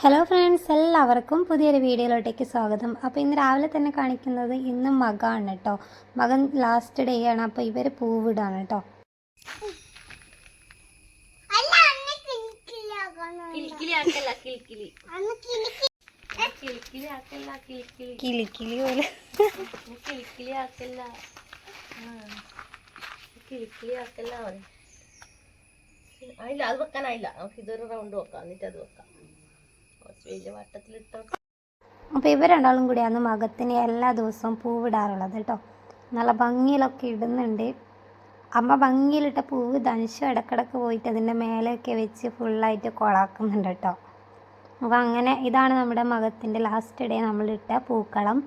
Hello friends എല്ലാവർക്കും പുതിയൊരു വീഡിയോയിലോട്ടേക്ക് സ്വാഗതം. അപ്പോൾ ഇന്ന് രാവിലെ തന്നെ കാണിക്കുന്നത് ഇന്ന് മകാണ് കേട്ടോ മകൻ ലാസ്റ്റ് ഡേ ആണ് അപ്പോൾ ഇവർ പൂവിടാണ് കേട്ടോ കിളിക്കിളി പോലെ. ആക്കല്ല. ആക്കല്ല. ആയില്ല അത് വെക്കാനായില്ല. നമുക്ക് ഇതൊരു റൗണ്ട് വെക്കാം എന്നിട്ട് അത് വെക്കാം. വട്ടത്തിലിട്ടോ അപ്പോൾ ഇവർ രണ്ടാളും കൂടിയാണ് മകത്തിന് എല്ലാ ദിവസവും പൂവിടാറുള്ളത് കേട്ടോ. നല്ല ഭംഗിയിലൊക്കെ ഇടുന്നുണ്ട്. അമ്മ ഭംഗിയിലിട്ട പൂവ് ധനുഷം ഇടക്കിടക്ക് പോയിട്ട് അതിന്റെ മേലെയൊക്കെ വെച്ച് ഫുള്ളായിട്ട് കൊളാക്കുന്നുണ്ട് കേട്ടോ. അപ്പോൾ അങ്ങനെ ഇതാണ് നമ്മുടെ മകത്തിന്റെ ലാസ്റ്റ് ഡേ നമ്മളിട്ട പൂക്കളം.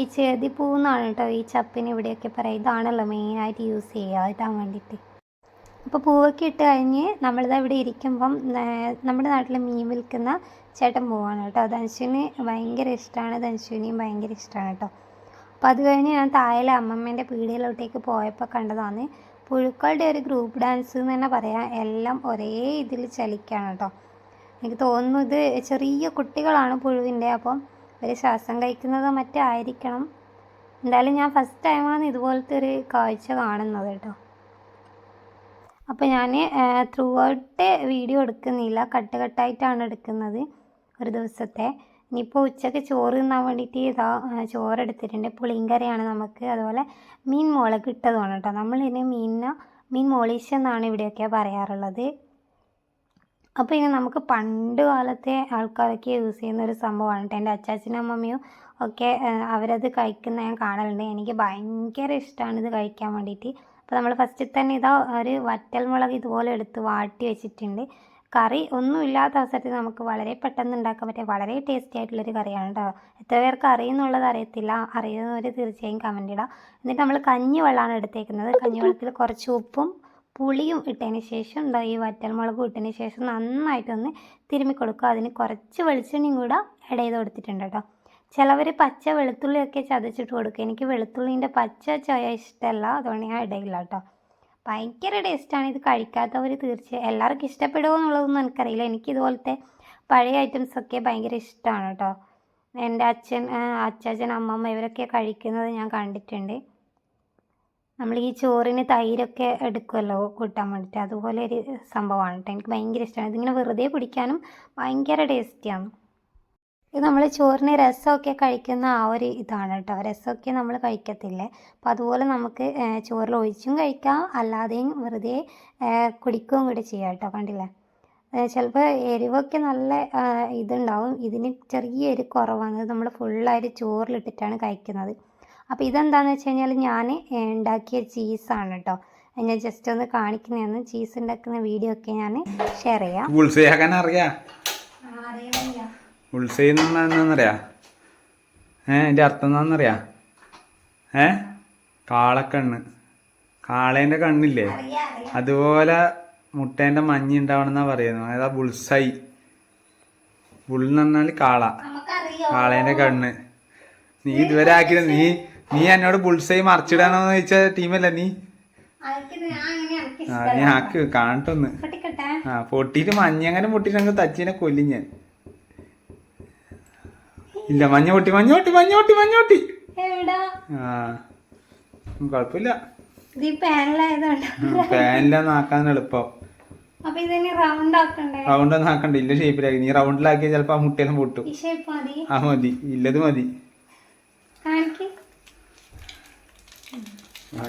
ഈ ചേതി പൂന്നാണ് കേട്ടോ ഈ ചപ്പിന് ഇവിടെയൊക്കെ പറയാം. ഇതാണല്ലോ മെയിനായിട്ട് യൂസ് ചെയ്യുക. ഇടാൻ വേണ്ടിയിട്ട്. അപ്പോൾ പൂവൊക്കെ ഇട്ട് കഴിഞ്ഞ് നമ്മളിതാ ഇവിടെ ഇരിക്കുമ്പം നമ്മുടെ നാട്ടിൽ മീൻ വിൽക്കുന്ന ചേട്ടൻ പോവാണ് കേട്ടോ. ധനുഷുവിന് ഭയങ്കര ഇഷ്ടമാണ് ധനുഷുവിനെയും ഭയങ്കര ഇഷ്ടമാണ് കേട്ടോ. അപ്പോൾ അത് കഴിഞ്ഞ് ഞാൻ താഴെ അമ്മമ്മേന്റെ പീടികയിലോട്ടേക്ക് പോയപ്പോൾ കണ്ടതാണ് പുഴുക്കളുടെ ഒരു ഗ്രൂപ്പ് ഡാൻസ് എന്ന് തന്നെ പറയാം. എല്ലാം ഒരേ ഇതിൽ ചലിക്കുകയാണ് കേട്ടോ. എനിക്ക് തോന്നുന്നു ഇത് ചെറിയ കുട്ടികളാണ് പുഴുവിന്റെ. അപ്പം ഒരു ശ്വാസം കഴിക്കുന്നത് മറ്റേ ആയിരിക്കണം എന്തായാലും ഞാൻ ഫസ്റ്റ് ടൈമാണ് ഇതുപോലത്തെ ഒരു കാഴ്ച കാണുന്നത് കേട്ടോ. അപ്പോൾ ഞാൻ ത്രൂ ഔട്ട് വീഡിയോ എടുക്കുന്നില്ല. കട്ട് കട്ടായിട്ടാണ് എടുക്കുന്നത് ഒരു ദിവസത്തെ. ഇനിയിപ്പോൾ ഉച്ചയ്ക്ക് ചോറ് തിന്നാൻ വേണ്ടിയിട്ട് ഇതാ ചോറ് എടുത്തിട്ടുണ്ട് പുളിങ്കറിയാണ് നമുക്ക്. അതുപോലെ മീൻ മുളക് ഇട്ടതുമാണ് കേട്ടോ. നമ്മളിതിന് മീനിന മീൻ മോളീഷ് എന്നാണ് ഇവിടെയൊക്കെ പറയാറുള്ളത്. അപ്പോൾ ഇനി നമുക്ക് പണ്ട് കാലത്തെ ആൾക്കാരൊക്കെ യൂസ് ചെയ്യുന്ന ഒരു സംഭവമാണ് കേട്ടോ. എന്റെ അച്ചാച്ചനും അമ്മമ്മയും ഒക്കെ അവരത് കഴിക്കുന്ന ഞാൻ കാണലുണ്ട്. എനിക്ക് ഭയങ്കര ഇഷ്ടമാണ് ഇത് കഴിക്കാൻ വേണ്ടിയിട്ട്. അപ്പോൾ നമ്മൾ ഫസ്റ്റ് തന്നെ ഇതാ ഒരു വറ്റൽ മുളക് ഇതുപോലെ എടുത്ത് വാട്ടി വെച്ചിട്ടുണ്ട്. കറി ഒന്നും ഇല്ലാത്ത അവസരത്തിൽ നമുക്ക് വളരെ പെട്ടെന്ന് ഉണ്ടാക്കാൻ പറ്റിയ വളരെ ടേസ്റ്റി ആയിട്ടുള്ളൊരു കറിയാണ് കേട്ടോ എത്ര പേർക്ക് അറിയുന്നുള്ളത് അറിയത്തില്ല. അറിയുന്നവർ തീർച്ചയായും കമന്റ് ഇടാം. എന്നിട്ട് നമ്മൾ കഞ്ഞി വെള്ളമാണ് എടുത്തേക്കുന്നത്. കഞ്ഞി വെള്ളത്തിൽ കുറച്ച് ഉപ്പും പുളിയും ഇട്ടതിന് ശേഷം എന്താ ഈ വറ്റൽ വറ്റൽമുളകും ഇട്ടതിന് ശേഷം നന്നായിട്ടൊന്ന് തിരുമ്മി കൊടുക്കുക. അതിന് കുറച്ച് വെളിച്ചെണ്ണയും കൂടെ ഇട ചെയ്ത് കൊടുത്തിട്ടുണ്ട് കേട്ടോ ചിലവർ പച്ച വെളുത്തുള്ളിയൊക്കെ ചതച്ചിട്ട് കൊടുക്കും. എനിക്ക് വെളുത്തുള്ളീന്റെ പച്ച ചൊയ ഇഷ്ടമല്ല. അതുകൊണ്ട് ഞാൻ ഇടയില്ല കേട്ടോ. ഭയങ്കര ടേസ്റ്റാണ്. ഇത് കഴിക്കാത്തവർ തീർച്ചയായും എല്ലാവർക്കും ഇഷ്ടപ്പെടുമോ എന്നുള്ളതൊന്നും എനിക്കറിയില്ല. എനിക്ക് ഇതുപോലത്തെ പഴയ ഐറ്റംസൊക്കെ ഭയങ്കര ഇഷ്ടമാണ് കേട്ടോ. എന്റെ അച്ഛൻ അച്ചാച്ചൻ അമ്മമ്മ ഇവരൊക്കെ കഴിക്കുന്നത് ഞാൻ കണ്ടിട്ടുണ്ട്. നമ്മൾ ഈ ചോറിന് തൈരൊക്കെ എടുക്കുമല്ലോ കൂട്ടാൻ വേണ്ടിയിട്ട്. അതുപോലെ ഒരു സംഭവമാണ് കേട്ടോ. എനിക്ക് ഭയങ്കര ഇഷ്ടമാണ്. ഇതിങ്ങനെ വെറുതെ പിടിക്കാനും ഭയങ്കര ടേസ്റ്റിയാണ്. ഇത് നമ്മൾ ചോറിന് രസമൊക്കെ കഴിക്കുന്ന ആ ഒരു ഇതാണ് കേട്ടോ. രസമൊക്കെ നമ്മൾ കഴിക്കത്തില്ലേ? അപ്പോൾ അതുപോലെ നമുക്ക് ചോറിൽ ഒഴിച്ചും കഴിക്കാം. അല്ലാതെയും വെറുതെ കുടിക്കുകയും കൂടി ചെയ്യാം കേട്ടോ. കണ്ടില്ലേ? ചിലപ്പോൾ എരിവൊക്കെ നല്ല ഇതുണ്ടാവും. ഇതിന് ചെറിയൊരു കുറവാണ്. നമ്മൾ ഫുള്ളായിട്ട് ചോറിലിട്ടിട്ടാണ് കഴിക്കുന്നത്. അപ്പോൾ ഇതെന്താണെന്ന് വെച്ച് കഴിഞ്ഞാൽ ഞാൻ ഉണ്ടാക്കിയ ചീസാണ് കേട്ടോ. ഞാൻ ജസ്റ്റ് ഒന്ന് കാണിക്കുന്നതാണ്. ചീസ് ഉണ്ടാക്കുന്ന വീഡിയോ ഒക്കെ ഞാൻ ഷെയർ ചെയ്യാം. അറിയാ. ബുൾസൈ എന്നറിയാ ഏ എന്റെ അർത്ഥം എന്താണെന്നറിയാ ഏ? കാളക്കണ്ണ്. കാളേന്റെ കണ്ണില്ലേ? അതുപോലെ മുട്ടേന്റെ മഞ്ഞ ഉണ്ടാവണമെന്നാ പറയുന്നത്. അതാ ബുൾസൈ. ബുൾ എന്ന് പറഞ്ഞാൽ കാള. കാളേന്റെ കണ്ണ്. നീ ഇതുവരെ ആക്കിയത് നീ നീ എന്നോട് ബുൾസൈ മറിച്ചിടാനോന്ന് ചോദിച്ച ടീമല്ല നീ? ആ നീ ആക്ക് കാണട്ടൊന്ന്. ആ പൊട്ടിയിട്ട് മഞ്ഞ അങ്ങനെ പൊട്ടിയിട്ട് അങ്ങ് തച്ചിനെ കൊല്ലും ഞാൻ. ഇല്ല മഞ്ഞ പൊട്ടി മഞ്ഞ പൊട്ടി മഞ്ഞ പൊട്ടി മഞ്ഞ പൊട്ടി ആ കുഴപ്പമില്ല. ഇത് ഈ പാനലായതുകൊണ്ട്. പാനിലൊന്നും എളുപ്പം. റൗണ്ട് ഒന്നും ആക്കണ്ട ഇല്ല ഷേപ്പിലാക്കി. നീ റൗണ്ടിലാക്കിയാൽ ചിലപ്പോ ആ മുട്ടയെല്ലാം പൊട്ടും. ഷേപ്പ് ആ മതി. ഇല്ലത് മതി. ആ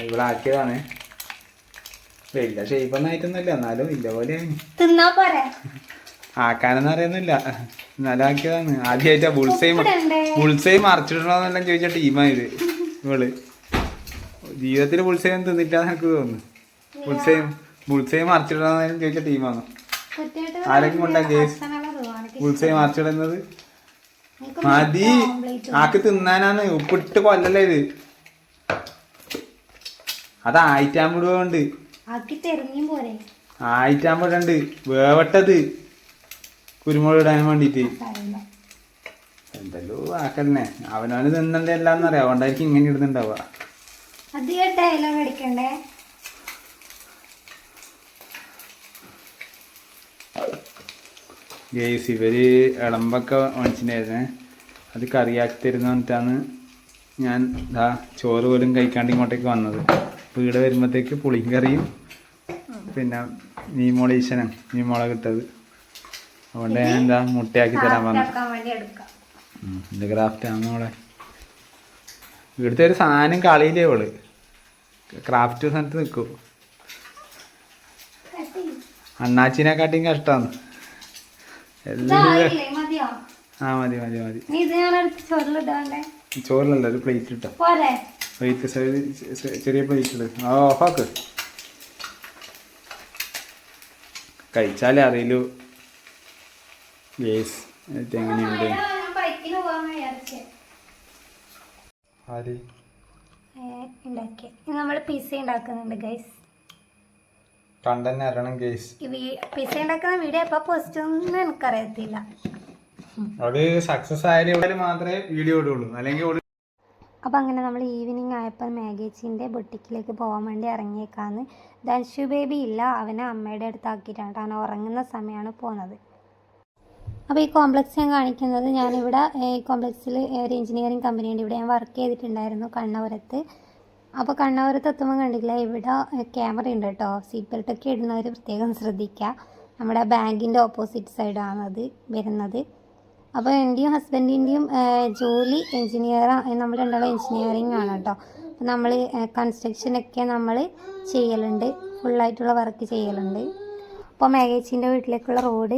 ഇവിടെ ആക്കിയതാണ്. വലിയ ഷേപ്പൊന്നും ആയിട്ടൊന്നുമില്ല എന്നാലും ഇല്ല പോലെയാണ്. തിന്നാ പോരെ? ആക്കാനൊന്നും അറിയുന്നില്ല. എന്നാലും ആദ്യമായിട്ട് ബുൾസൈ? ബുൾസൈ മറിച്ചിടണമെന്നെല്ലാം ചോദിച്ച ടീമായത് ഇവൾ. ജീവിതത്തിൽ ബുൾസൈ ഒന്നും തിന്നിട്ടാന്ന് എനിക്ക് തോന്നുന്നു. ബുൾസൈ ബുൾസൈ മറിച്ചിടണമെന്നെല്ലാം ചോദിച്ച ടീമാണ് ആരൊക്കെ ആരെങ്കിലും സുഖമാണ്. ബുൾസൈ മറിച്ചിടുന്നത്? മതി. ആക്ക് തിന്നാനാണ്. ഉപ്പിട്ട് കൊല്ലല്ലേ ഇത്? അത് ആയിറ്റാമ്പിടുകൊണ്ട് ആയിട്ടാമ്പിടണ്ട് വേവട്ടത്. കുരുമുളക് ഇടാൻ വേണ്ടിട്ട്. എന്തല്ലോ ആക്കന്നെ അവനവന് തിന്നണ്ട എല്ലാന്ന് അറിയാം അതുകൊണ്ടായിരിക്കും ഇങ്ങനെ ഇടുന്നുണ്ടാവുക. അധികം ഡയലോഗ് അടിക്കണ്ടേ? ഗേസ് ഇവർ ഇളമ്പൊക്കെ വാങ്ങിച്ചിട്ടുണ്ടായിരുന്നേ. അത് കറിയാക്കി തരുന്ന പറഞ്ഞിട്ടാണ് ഞാൻ ഇതാ ചോറ് പോലും കഴിക്കാണ്ട് ഇങ്ങോട്ടേക്ക് വന്നത്. വീട് വരുമ്പോഴത്തേക്ക് പുളിയും കറിയും പിന്നെ മീമോളീശനം മീമോള കിട്ടത് അതുകൊണ്ട് ഞാൻ എന്താ മുട്ടയാക്കി തരാൻ പറഞ്ഞു ഇത് ക്രാഫ്റ്റ് ആണ് മോളെ? ഇവിടുത്തെ ഒരു സാധനം കളിയിലേ അവൾ ക്രാഫ്റ്റ് സ്ഥലത്ത് നിൽക്കും. അണ്ണാച്ചിനെക്കാട്ടിയും കഷ്ടമാണ് എല്ലാം ആ മതി മതി മതി. ചോറിലല്ല ഒരു പ്ലേറ്റ് ഇട്ടോ. ചെറിയ പ്ലേറ്റ് ചെറിയ പ്ലേറ്റിൽ ആ ഓഫാക്ക് കഴിച്ചാലേ അറിയലൂ യേസ് എങ്ങനെയുണ്ട് ഞാൻ ബൈക്കിന് പോകാൻ വിചാരിച്ചേ. ആര്? ഉണ്ടാക്കി നമ്മൾ പിസ്സ ഉണ്ടാക്കുന്നുണ്ട് ഗൈസ് കണ്ടന്നെ അറിയണം കേസ് ഈ പിസ്സ ഉണ്ടാക്കുന്ന വീഡിയോ എപ്പോൾ പോസ്റ്റ് ഒന്നും എനിക്കറിയത്തില്ല. അത് സക്സസ് ആയാലും മാത്രമേ വീഡിയോ ഇടുള്ളൂ. അല്ലെങ്കിൽ അപ്പോൾ അങ്ങനെ നമ്മൾ ഈവനിങ് ആയപ്പോൾ മാഗേച്ചിന്റെ ബൊട്ടിക്കിലേക്ക് പോകാൻ വേണ്ടി ഇറങ്ങിയേക്കാന്ന്. ദൻഷു ബേബി ഇല്ല അവനെ അമ്മയുടെ അടുത്താക്കിയിട്ടാണ്. അവൻ ഉറങ്ങുന്ന സമയമാണ് പോകുന്നത് അപ്പോൾ ഈ കോംപ്ലക്സ് ഞാൻ കാണിക്കുന്നത് ഞാനിവിടെ ഈ കോംപ്ലക്സിൽ ഒരു എഞ്ചിനീയറിംഗ് കമ്പനിയുണ്ട് ഇവിടെ ഞാൻ വർക്ക് ചെയ്തിട്ടുണ്ടായിരുന്നു കണ്ണപുരത്ത് അപ്പോൾ കണ്ണപുരത്ത് എത്തുമ്പോൾ കണ്ടില്ല ഇവിടെ ക്യാമറ ഉണ്ട് കേട്ടോ. സീറ്റ് ബെൽറ്റ് ഒക്കെ ഇടുന്നവർ പ്രത്യേകം ശ്രദ്ധിക്കുക നമ്മുടെ ബാങ്കിന്റെ ഓപ്പോസിറ്റ് സൈഡാണ് അത് വരുന്നത്. അപ്പോൾ എന്റെയും ഹസ്ബൻഡിന്റെയും ജോലി എഞ്ചിനീയർ നമ്മൾ രണ്ടാളും എഞ്ചിനീയറിംഗ് ആണ് കേട്ടോ. അപ്പോൾ നമ്മൾ കൺസ്ട്രക്ഷനൊക്കെ നമ്മൾ ചെയ്യലുണ്ട്. ഫുള്ളായിട്ടുള്ള വർക്ക് ചെയ്യലുണ്ട്. അപ്പോൾ മേഘേച്ചിന്റെ വീട്ടിലേക്കുള്ള റോഡ്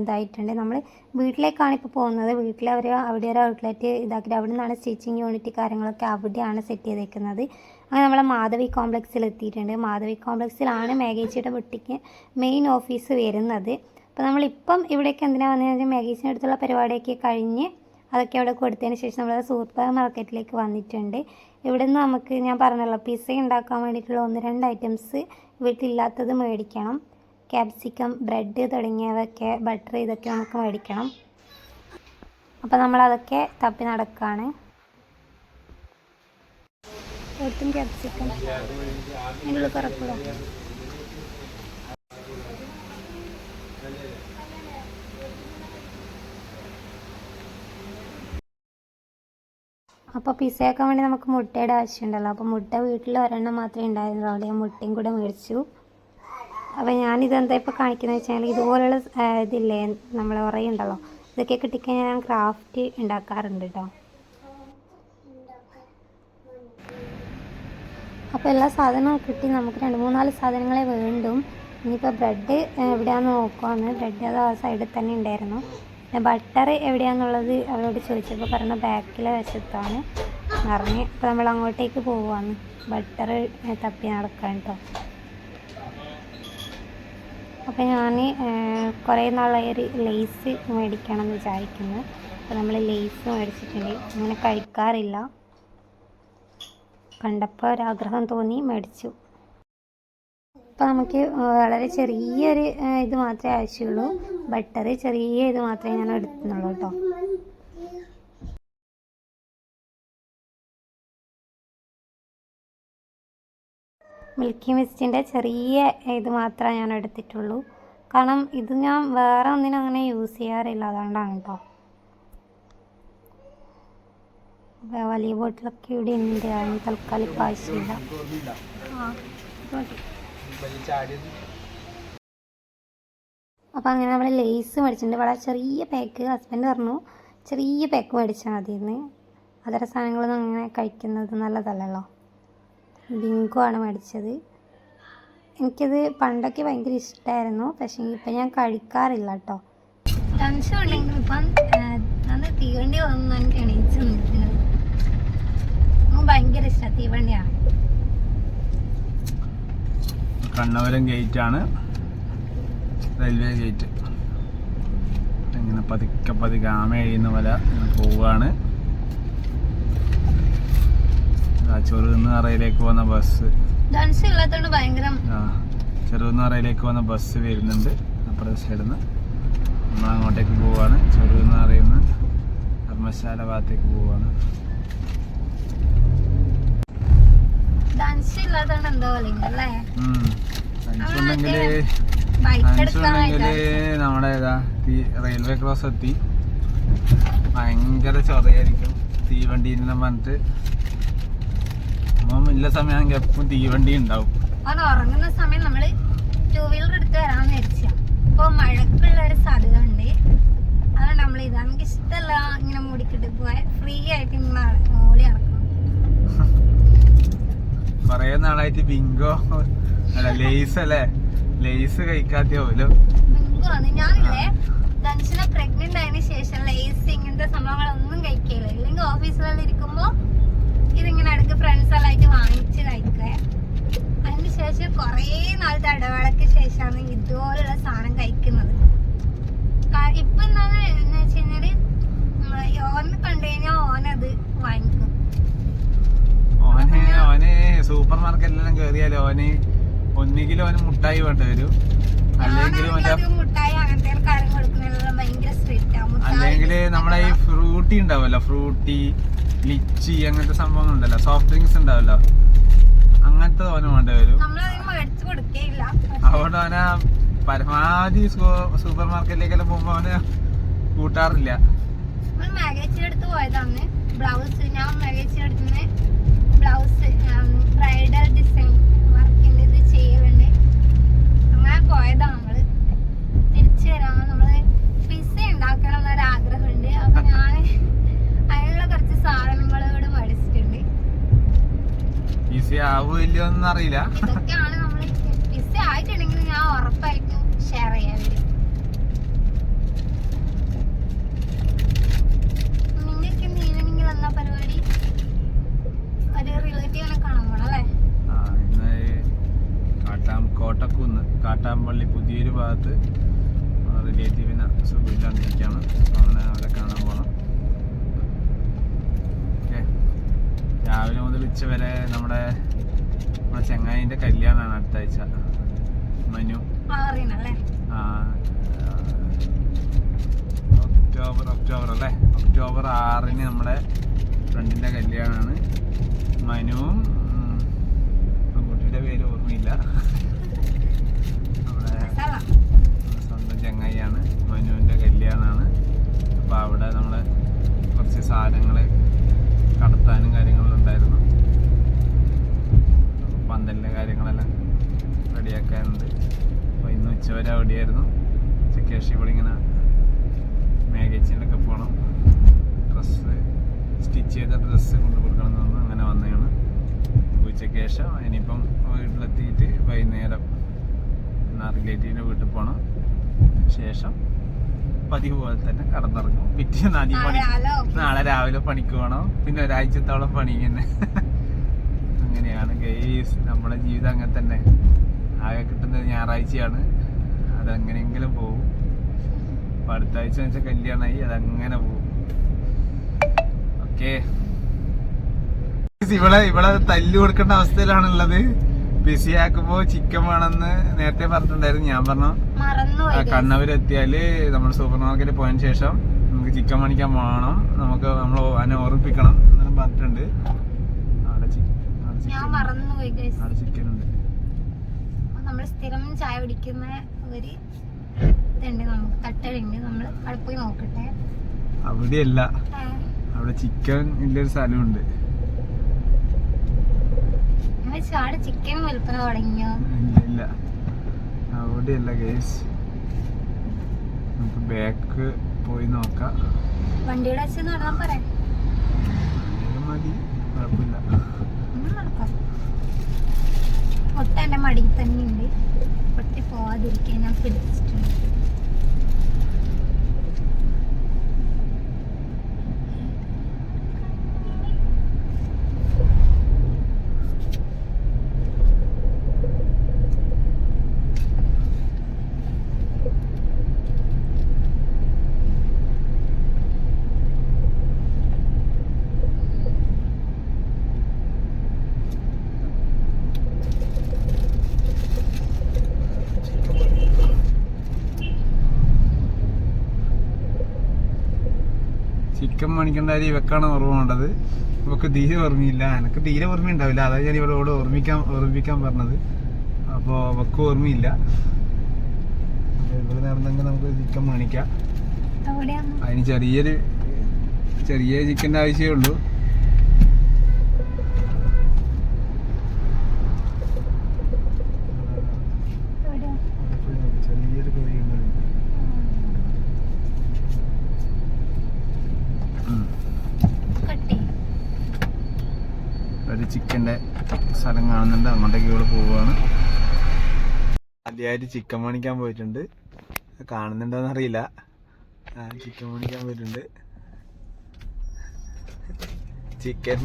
ഇതായിട്ടുണ്ട്. നമ്മൾ വീട്ടിലേക്കാണ് ഇപ്പോൾ പോകുന്നത്. വീട്ടിൽ അവർ അവിടെ ഒരു ഔട്ട്ലെറ്റ് ഇതാക്കിയിട്ട് അവിടെ നിന്നാണ് സ്റ്റിച്ചിങ് യൂണിറ്റ് കാര്യങ്ങളൊക്കെ അവിടെയാണ് സെറ്റ് ചെയ്തേക്കുന്നത്. അങ്ങനെ നമ്മൾ മാധവി കോംപ്ലക്സിൽ എത്തിയിട്ടുണ്ട്. മാധവി കോംപ്ലക്സിലാണ് മേഘേച്ചിയുടെ വീട്ടിക്ക് മെയിൻ ഓഫീസ് വരുന്നത്. അപ്പോൾ നമ്മളിപ്പം ഇവിടേക്ക് എന്തിനാണ് വന്നതെന്ന് വെച്ചാൽ മേഘേച്ചിന്റെ അടുത്തുള്ള പരിപാടിയൊക്കെ കഴിഞ്ഞ് അതൊക്കെ അവിടെ കൊടുത്തതിന് ശേഷം നമ്മൾ സൂപ്പർ മാർക്കറ്റിലേക്ക് വന്നിട്ടുണ്ട്. ഇവിടെ നിന്ന് നമുക്ക് ഞാൻ പറഞ്ഞല്ലോ പിസ്സ ഉണ്ടാക്കാൻ വേണ്ടിയിട്ടുള്ള ഒന്ന് രണ്ട് ഐറ്റംസ് വീട്ടിലില്ലാത്തത് മേടിക്കണം. ക്യാപ്സിക്കം ബ്രെഡ് തുടങ്ങിയവയൊക്കെ ബട്ടർ ഇതൊക്കെ നമുക്ക് മേടിക്കണം. അപ്പോൾ നമ്മളതൊക്കെ തപ്പി നടക്കുകയാണ് ഒട്ടും ക്യാപ്സിക്കം അതിനുള്ള അപ്പോൾ പിസയാക്കാൻ വേണ്ടി നമുക്ക് മുട്ടയുടെ ആവശ്യമുണ്ടല്ലോ. അപ്പോൾ മുട്ട വീട്ടിൽ ഒരെണ്ണം മാത്രമേ ഉണ്ടായിരുന്നുള്ളൂ. ഞാൻ മുട്ടയും കൂടെ മേടിച്ചു. അപ്പോൾ ഞാനിതെന്താ ഇപ്പോൾ കാണിക്കുന്നത് വെച്ചാൽ ഇതുപോലുള്ള ഇതില്ലേ നമ്മൾ ഉറയുണ്ടല്ലോ ഇതൊക്കെ കിട്ടിക്കഴിഞ്ഞാൽ ഞാൻ ക്രാഫ്റ്റ് ഉണ്ടാക്കാറുണ്ട് കേട്ടോ അപ്പോൾ എല്ലാ സാധനവും കിട്ടി നമുക്ക് രണ്ട് മൂന്നാൽ സാധനങ്ങളെ വേണ്ടും. ഇനിയിപ്പോൾ ബ്രെഡ് എവിടെയാണെന്ന് നോക്കുവാന്ന് ബ്രെഡ് അത് ആ സൈഡിൽ തന്നെ ഉണ്ടായിരുന്നു പിന്നെ ബട്ടർ എവിടെയാന്നുള്ളത് അവരോട് ചോദിച്ചപ്പോൾ പറഞ്ഞ ബാക്കിലെ വശത്താണ്. പറഞ്ഞ് അപ്പോൾ നമ്മൾ അങ്ങോട്ടേക്ക് പോവുകയാണ് ബട്ടർ തപ്പി നടക്കാൻ കേട്ടോ അപ്പോൾ ഞാൻ കുറേ നാളായി ഒരു ലേസ് മേടിക്കണം എന്ന് വിചാരിക്കുന്നു. അപ്പോൾ നമ്മൾ ലേസ് മേടിച്ചിട്ടുണ്ട്. അങ്ങനെ കഴിക്കാറില്ല. കണ്ടപ്പോൾ ഒരാഗ്രഹം തോന്നി മേടിച്ചു. അപ്പോൾ നമുക്ക് വളരെ ചെറിയൊരു ഇത് മാത്രമേ ആവശ്യമുള്ളൂ. ബട്ടർ ചെറിയ ഇത് മാത്രമേ ഞാൻ എടുക്കുന്നുള്ളൂ കേട്ടോ. മിൽക്കി മിസ്റ്റിന്റെ ചെറിയ ഇത് മാത്രമേ ഞാൻ എടുത്തിട്ടുള്ളൂ. കാരണം ഇത് ഞാൻ വേറെ ഒന്നിനും അങ്ങനെ യൂസ് ചെയ്യാറില്ല. അതുകൊണ്ടാണ് കേട്ടോ. വലിയ ബോട്ടിലൊക്കെ ഇവിടെ ഉണ്ട്. അതിന് തൽക്കാലം ആവശ്യമില്ല. അപ്പോൾ അങ്ങനെ നമ്മൾ ലേസ് മേടിച്ചിട്ടുണ്ട്. വളരെ ചെറിയ പാക്ക് ഹസ്ബൻഡ് പറഞ്ഞു ചെറിയ പാക്ക് മേടിച്ചാൽ മതി ഇന്ന് അതര സാധനങ്ങളൊന്നും അങ്ങനെ കഴിക്കുന്നത് നല്ലതല്ലല്ലോ. ബിങ്കോ ആണ് മേടിച്ചത്. എനിക്കത് പണ്ടൊക്കെ ഭയങ്കര ഇഷ്ടമായിരുന്നു പക്ഷേ ഇപ്പം ഞാൻ കഴിക്കാറില്ല കേട്ടോ. ടെൻഷൻ ഉണ്ടെങ്കിൽ ഇപ്പം അന്ന് തീവണ്ടി വന്നു എനിക്ക് എണീച്ച് നിൽക്കുന്നത് ഭയങ്കര ഇഷ്ടമാണ് തീവണ്ടിയാണ് കണ്ണവരം ഗേറ്റ് ആണ് റെയിൽവേ ഗേറ്റ്. ഇങ്ങനെ പതുക്കെ പതുക്കെ ആമ എഴുതുന്ന പോലെ ഇങ്ങനെ പോവുകയാണ് ചെറുകുന്നറയിലേക്ക് പോകുന്ന ബസ് ആ ചെറുകുന്നറയിലേക്ക് പോകുന്ന ബസ് വരുന്നുണ്ട്. അപ്പുറത്തെ സൈഡിൽ നിന്ന് നമ്മൾ അങ്ങോട്ടേക്ക് പോവാണ്. ചെറുകുന്നറയിൽ നിന്ന് ധർമ്മശാല ഭാഗത്തേക്ക് പോവാണ്. നമ്മുടെ റെയിൽവേ ക്രോസ് എത്തി. ഭയങ്കര ചൊറയായിരിക്കും. തീവണ്ടിന്ന് പറഞ്ഞിട്ട് മോൻ ഇല്ല സമയമാണെങ്കിൽ എപ്പം തീവണ്ടി ഉണ്ടാവും അത് ഉറങ്ങുന്ന സമയം നമ്മൾ ടൂ വീലർ എടുത്ത് വരാന്ന് വിചാരിച്ച. ഇപ്പൊ മഴക്കുള്ള ഒരു സാധ്യത ഉണ്ട് അതുകൊണ്ട് നമ്മൾ ഇത്. നമുക്ക് ഇഷ്ടമല്ല ഇങ്ങനെ മുടിക്കിട്ട് പോയാൽ ഫ്രീ ആയിട്ട് ഇങ്ങനെ ഓടി ഇറക്കണം കൊറേ നാളായിട്ട് ബിങ്കോ അല്ല ലേസ് അല്ലേ? ലേസ് കഴിക്കാത്ത പോലും ബിങ്കുവാണ് ഞാനില്ലേ ധനുഷിനെ പ്രഗ്നന്റ് ആയതിനു ശേഷം ലേസ് ഇങ്ങനത്തെ സംഭവങ്ങളൊന്നും കഴിക്കില്ല ഇല്ലെങ്കിൽ ഓഫീസിലെല്ലാം ഇരിക്കുമ്പോ ഇതിങ്ങനെ ഇടയ്ക്ക് ഫ്രണ്ട്സ് എല്ലാം ആയിട്ട് വാങ്ങിച്ച് കഴിക്കുക അതിന് ശേഷം കുറേ നാളത്തെ ഇടവേളയ്ക്ക് ശേഷമാണ് ഇതുപോലുള്ള സാധനം കഴിക്കുന്നത്. ഇപ്പൊ എന്താണ് എന്ന് വെച്ച് നമ്മൾ ഓനെ കണ്ടു കഴിഞ്ഞാൽ ഓനത് വാങ്ങിക്കും. ഓന് ഓന് സൂപ്പർ മാർക്കറ്റിലെല്ലാം കേറിയാലോ ഓന് ഒന്നുകിൽ ഓന് മുട്ടായി വേണ്ട വരും. അല്ലെങ്കിൽ അല്ലെങ്കിൽ നമ്മളെ ഈ ഫ്രൂട്ടി ഉണ്ടാവല്ലോ ഫ്രൂട്ടി ലിച്ചി അങ്ങനത്തെ സംഭവങ്ങൾ ഉണ്ടല്ലോ. സോഫ്റ്റ് ഡ്രിങ്ക്സ് ഉണ്ടാവല്ലോ. അങ്ങനത്തെ ഓന് വേണ്ട വരും. അതുകൊണ്ട് അവന പരമാവധി സൂപ്പർ മാർക്കറ്റിലേക്കെല്ലാം പോകുമ്പോ അവന് കൂട്ടാറില്ല. അടുത്ത് പോയതാണ്. ബ്ലൗസ് ഞാൻ ബ്ലൗസ് ബ്രൈഡൽ ഡിസൈൻ വർക്കിന്റെ ഇത് ചെയ്യലുണ്ട് അങ്ങനെ പോയതാണ് നമ്മൾ തിരിച്ചു വരാമോ നമ്മൾ പിസ്സ ഉണ്ടാക്കണം എന്നൊരു ആഗ്രഹമുണ്ട് അപ്പൊ ഞാൻ അതിനുള്ള കുറച്ച് സാധനങ്ങൾ ഇവിടെ മേടിച്ചിട്ടുണ്ട് ഈസി ആവുമല്ലോ ഒന്നും അറിയില്ല ഇതൊക്കെയാണ് നമ്മൾ പിസ്സ ആയിട്ടുണ്ടെങ്കിൽ ഞാൻ ഉറപ്പായിട്ടും ഷെയർ ചെയ്യാൻ വരും നിങ്ങൾക്ക് ഇന്ന് ഈവനിങ്ങിൽ എന്നാ പരിപാടി ഒരു റിലേറ്റീവിനെ കാണാൻ പോണം അല്ലേ ആ ഇന്ന് അറിയില്ല കോട്ടക്കുന്ന് കാട്ടാമ്പള്ളി പുതിയൊരു ഭാഗത്ത് റിലേറ്റീവിനെ സുഖമില്ലാണ്ടിരിക്കുകയാണ് അവനെ അവരെ കാണാൻ പോകണം ഓക്കെ. രാവിലെ മുതൽ ഉച്ച വരെ നമ്മുടെ നമ്മുടെ ചങ്ങായിന്റെ കല്യാണമാണ് അടുത്ത ആഴ്ച. മനു. ആ, ഒക്ടോബർ ഒക്ടോബർ അല്ലേ? ഒക്ടോബർ ആറിന് നമ്മുടെ ഫ്രണ്ടിന്റെ കല്യാണമാണ്. മനുവും പെൺകുട്ടിയുടെ പേര് ഓർമ്മയില്ല. നമ്മുടെ സ്വന്തം ചങ്ങായിയാണ് മനുവിന്റെ കല്യാണാണ് അപ്പൊ അവിടെ നമ്മൾ കുറച്ച് സാധനങ്ങൾ കടത്താനും കാര്യങ്ങളും ഉണ്ടായിരുന്നു. പന്തലിന്റെ കാര്യങ്ങളെല്ലാം റെഡിയാക്കാനുണ്ട്. അപ്പോൾ ഇന്ന് ഉച്ചവരെ അവിടെയായിരുന്നു. ചെക്കേഷി ഇവിടെ ഇങ്ങനെ മേഘച്ചിലൊക്കെ പോകണം. ഡ്രസ്സ് സ്റ്റിച്ച് ചെയ്ത ഡ്രസ്സ് കൊണ്ട് കൊടുക്കണം എന്ന് അങ്ങനെ വന്നതാണ്. ഉച്ചയ്ക്ക് ശേഷം ഇനിയിപ്പം വീട്ടിലെത്തിയിട്ട് വൈകുന്നേരം എന്നാ റിലേറ്റീവിന്റെ വീട്ടിൽ പോകണം ശേഷം പതിവ് പോലെ തന്നെ കടന്നിറങ്ങും. പിറ്റേന്ന് ആദ്യം പണി നാളെ നാളെ രാവിലെ പണിക്ക് പോകണം. പിന്നെ ഒരാഴ്ചത്തോളം പണി തന്നെ അങ്ങനെയാണ് ഗെയ്സ് നമ്മുടെ ജീവിതം അങ്ങനെ തന്നെ. ആകെ കിട്ടുന്നത് ഞായറാഴ്ചയാണ്. അതെങ്ങനെയെങ്കിലും പോകും അപ്പം അടുത്ത ആഴ്ച വെച്ചാൽ കല്യാണമായി അതങ്ങനെ പോകും ഓക്കെ ഇവിടെ ഇവിടെ തല്ലു കൊടുക്കേണ്ട അവസ്ഥയിലാണുള്ളത്. ബിസി ആക്കുമ്പോ ചിക്കൻ വേണമെന്ന് നേരത്തെ പറഞ്ഞിട്ടുണ്ടായിരുന്നു. ഞാൻ പറഞ്ഞു എത്തിയാൽ നമ്മൾ സൂപ്പർ മാർക്കറ്റിൽ പോയതിന് ശേഷം നമുക്ക് ചിക്കൻ മേടിക്കാൻ വേണം. നമുക്ക് നമ്മൾ അതിനെ ഓർമ്മിപ്പിക്കണം എന്നും പറഞ്ഞിട്ടുണ്ട്. ഞാൻ നമ്മൾ സ്ഥിരം ചായ കുടിക്കുന്ന ഒരു ഇതുണ്ട്. നമുക്ക് തട്ടുണ്ട് നമ്മൾ അവിടെ പോയി നോക്കട്ടെ. അവിടെയല്ല. അവിടെ ചിക്കൻ ഇല്ലൊരു സ്ഥലമുണ്ട്. അവിടെ ചിക്കൻ വിൽപ്പന തുടങ്ങിയോ? ഇല്ല അവിടെയല്ല ഗേസ് നമുക്ക് ബാക്ക് പോയി നോക്കാം. വണ്ടിയുടെ അച്ഛൻ പറഞ്ഞാൽ പറയാം മതി. കുഴപ്പമില്ല നമ്മൾ നടക്കാം പൊട്ട എന്റെ മടിയിൽ തന്നെയുണ്ട്. പൊട്ടി പോവാതിരിക്കാൻ ഞാൻ പിടിച്ചിട്ടുണ്ട് ചിക്കൻ മേടിക്കേണ്ട കാര്യം ഇവക്കാണ് ഓർമ്മ വേണ്ടത്. ഇവക്ക് തീരെ ഓർമ്മയില്ല. എനക്ക് തീരെ ഓർമ്മ ഉണ്ടാവില്ല. അതായത് ഞാൻ ഇവളോട് ഓർമ്മിക്കാൻ ഓർമ്മിക്കാൻ പറഞ്ഞത്. അപ്പോൾ അവക്ക് ഓർമ്മയില്ല. ഇവിടെ നടന്നെങ്കിൽ നമുക്ക് ചിക്കൻ മേണിക്കാം അതിന് ചെറിയൊരു ചെറിയ ചിക്കന്റെ ആവശ്യമേ ഉള്ളൂ എവിടെയാണ് ചെറിയൊരു കോഴിയുണ്ട് കട്ടി ഒരു ചിക്കന്റെ സ്ഥലം കാണുന്നുണ്ട്. അങ്ങോട്ടേക്ക് ഇവിടെ പോവുകയാണ് ആദ്യമായിട്ട് ചിക്കൻ മേടിക്കാൻ പോയിട്ടുണ്ട്. കാണുന്നുണ്ടോ അറിയില്ല ചിക്കൻ മേടിക്കാൻ പോയിട്ടുണ്ട്. ചിക്കൻ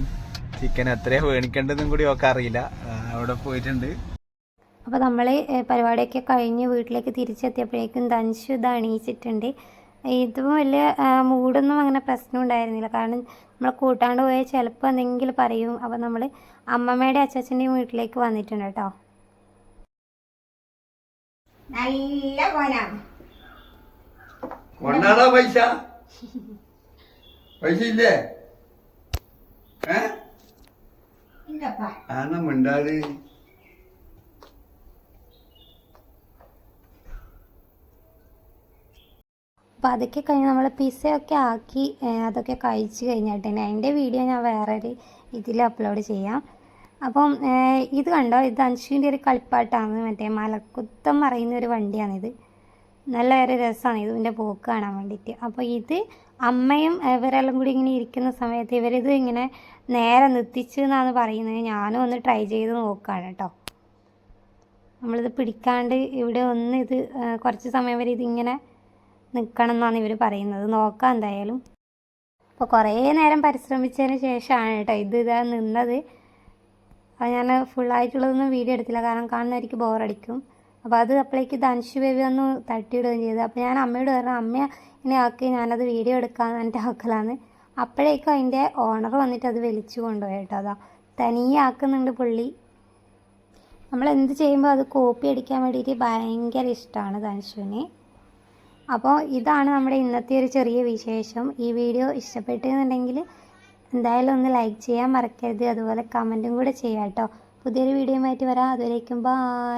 ചിക്കൻ എത്രയാ മേടിക്കേണ്ടതെന്നും കൂടി ഒക്കെ അറിയില്ല. അവിടെ പോയിട്ടുണ്ട്. അപ്പോൾ നമ്മൾ പരിപാടിയൊക്കെ കഴിഞ്ഞ് വീട്ടിലേക്ക് തിരിച്ചെത്തിയപ്പോഴേക്കും ദൻഷു ഇത് അണിയിച്ചിട്ടുണ്ട്. ഇതും വലിയ മൂടൊന്നും അങ്ങനെ പ്രശ്നം ഉണ്ടായിരുന്നില്ല. കാരണം നമ്മൾ കൂട്ടാണ്ട് പോയാൽ ചിലപ്പോൾ എന്തെങ്കിലും പറയും. അപ്പോൾ നമ്മൾ അമ്മമ്മയുടെ അച്ചാച്ചന്റെയും വീട്ടിലേക്ക് വന്നിട്ടുണ്ട് കേട്ടോ. നല്ല കൊണ്ടാണോ പൈസ? പൈസ ഇല്ലേ? ഏ? ആണോ അപ്പോൾ അതൊക്കെ കഴിഞ്ഞ് നമ്മൾ പിസയൊക്കെ ആക്കി അതൊക്കെ കഴിച്ച് തന്നെ അതിന്റെ വീഡിയോ ഞാൻ വേറൊരു ഇതിൽ അപ്ലോഡ് ചെയ്യാം. അപ്പം ഇത് കണ്ടോ? ഇത് അൻഷുവിന്റെ ഒരു കളിപ്പാട്ടാണ്. മറ്റേ മലക്കുത്തം പറയുന്ന ഒരു വണ്ടിയാണിത്. നല്ല ഒരു രസമാണ് ഇതിന്റെ പോക്ക് കാണാൻ വേണ്ടിയിട്ട്. അപ്പോൾ ഇത് അമ്മയും ഇവരെല്ലാം കൂടി ഇങ്ങനെ ഇരിക്കുന്ന സമയത്ത് ഇവരിത് ഇങ്ങനെ നേരെ നിർത്തിച്ചു എന്നാണ് പറയുന്നത്. ഞാനും ഒന്ന് ട്രൈ ചെയ്ത് നോക്കുകയാണ് കേട്ടോ. നമ്മളിത് പിടിക്കാണ്ട് ഇവിടെ ഒന്ന് ഇത് കുറച്ച് സമയം വരെ ഇതിങ്ങനെ നിൽക്കണം എന്നാണ് ഇവർ പറയുന്നത്. നോക്കാം എന്തായാലും. അപ്പോൾ കുറേ നേരം പരിശ്രമിച്ചതിന് ശേഷമാണ് കേട്ടോ ഇത് ഇതാ നിന്നത്. അത് ഞാൻ ഫുള്ളായിട്ടുള്ളതൊന്നും വീഡിയോ എടുത്തില്ല. കാരണം കാണുന്നവർക്ക് ബോറടിക്കും. അപ്പോൾ അത് അപ്പോഴേക്ക് ധനുഷ് ബേബി ഒന്ന് തട്ടിയിടുകയും ചെയ്തു. അപ്പോൾ ഞാൻ അമ്മയോട് പറഞ്ഞു അമ്മ ഇങ്ങനെ ആക്കി ഞാനത് വീഡിയോ എടുക്കാമെന്ന് എന്റെ ആക്കലാണ് അപ്പോഴേക്കും അതിന്റെ ഓണർ വന്നിട്ട് അത് വലിച്ചു കൊണ്ടുപോയി കേട്ടോ. അതാ തനിയെ ആക്കുന്നുണ്ട് പുള്ളി. നമ്മൾ എന്ത് ചെയ്യുമ്പോൾ അത് കോപ്പി അടിക്കാൻ വേണ്ടിയിട്ട് ഭയങ്കര ഇഷ്ടമാണ് ധനുഷുവിന് അപ്പോൾ ഇതാണ് നമ്മുടെ ഇന്നത്തെ ഒരു ചെറിയ വിശേഷം. ഈ വീഡിയോ ഇഷ്ടപ്പെട്ടെന്നുണ്ടെങ്കിൽ എന്തായാലും ഒന്ന് ലൈക്ക് ചെയ്യാൻ മറക്കരുത്. അതുപോലെ കമന്റും കൂടെ ചെയ്യാം കേട്ടോ. പുതിയൊരു ആയിട്ട് വരാം. അതുവരേക്കും ബായ്